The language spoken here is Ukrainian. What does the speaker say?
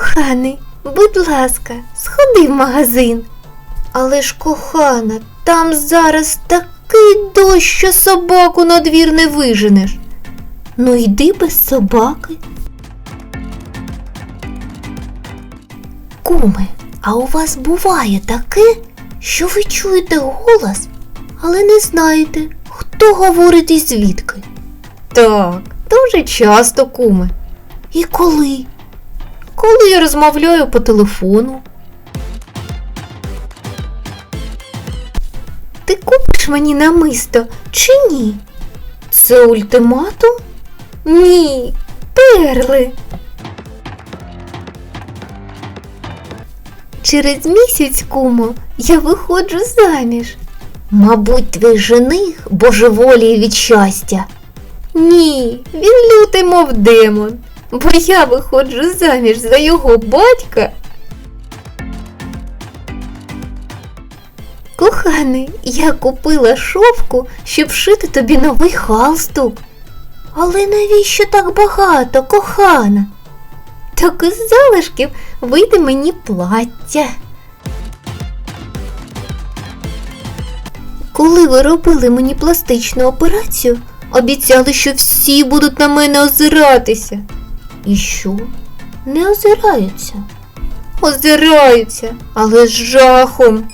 Коханий, будь ласка, сходи в магазин. Але ж, кохана, там зараз такий дощ, що собаку на двір не виженеш. Ну йди без собаки. Куми, а у вас буває таке, що ви чуєте голос, але не знаєте, хто говорить і звідки? Так, дуже часто, куме. І коли? Коли я розмовляю по телефону. Ти купиш мені намисто чи ні? Це ультиматум? Ні, перли. Через місяць, кумо, я виходжу заміж. Мабуть, твій жених божеволіє від щастя. Ні, він лютий, мов демон, бо я виходжу заміж за його батька. Коханий, я купила шовку, щоб шити тобі новий халстук. Але навіщо так багато, кохана? Так із залишків вийде мені плаття. Коли ви робили мені пластичну операцію, обіцяли, що всі будуть на мене озиратися. І що? Не озираються. Озираються, але з жахом.